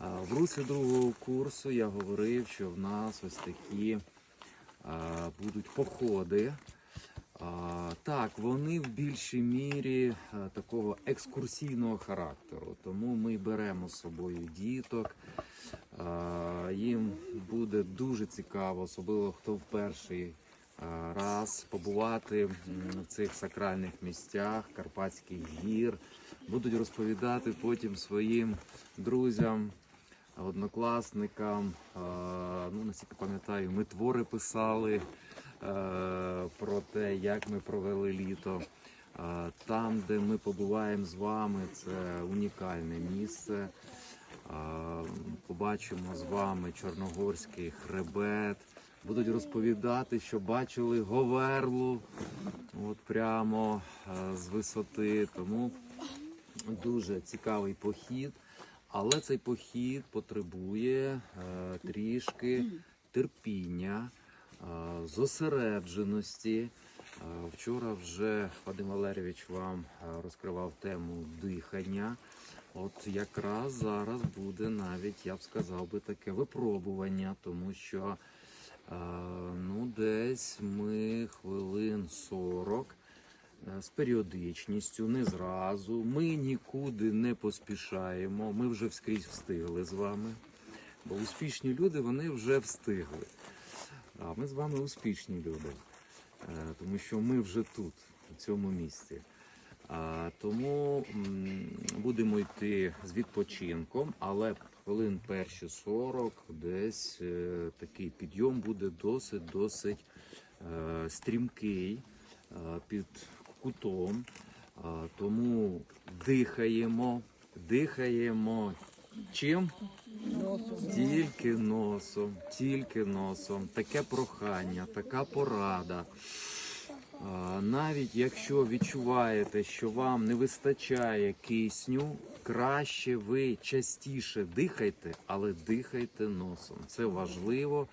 В руслі другого курсу я говорив, що в нас ось такі будуть походи. Так, вони в більшій мірі такого екскурсійного характеру. Тому ми беремо з собою діток. Їм буде дуже цікаво, особливо хто в перший раз побувати в цих сакральних місцях Карпатських гір. Будуть розповідати потім своїм друзям, однокласникам. Ну, наскільки пам'ятаю, ми твори писали е, про те, як ми провели літо. Там, де ми побуваємо з вами, це унікальне місце. Побачимо з вами Чорногорський хребет. Будуть розповідати, що бачили Говерлу от прямо е, з висоти. Тому дуже цікавий похід. Але цей похід потребує е, трішки терпіння, е, зосередженості. Е, Вчора вже Вадим Валерійович вам е, розкривав тему дихання. От якраз зараз буде навіть, я б сказав би, таке випробування, тому що е, ну, десь ми хвилин 40 е, з періодичністю, не зразу. Ми нікуди не поспішаємо. Ми вже вскрізь встигли з вами. Бо успішні люди вони вже встигли. А ми з вами успішні люди, Е, тому що ми вже тут, у цьому місці. Тому будемо йти з відпочинком, але хвилин перші 40 десь е, такий підйом буде досить досить е, стрімкий е, під кутом. Тому дихаємо, дихаємо чим? Тільки носом, тільки носом. Таке прохання, така порада. Навіть якщо відчуваєте, що вам не вистачає кисню, краще ви частіше дихайте, але дихайте носом. Це важливо.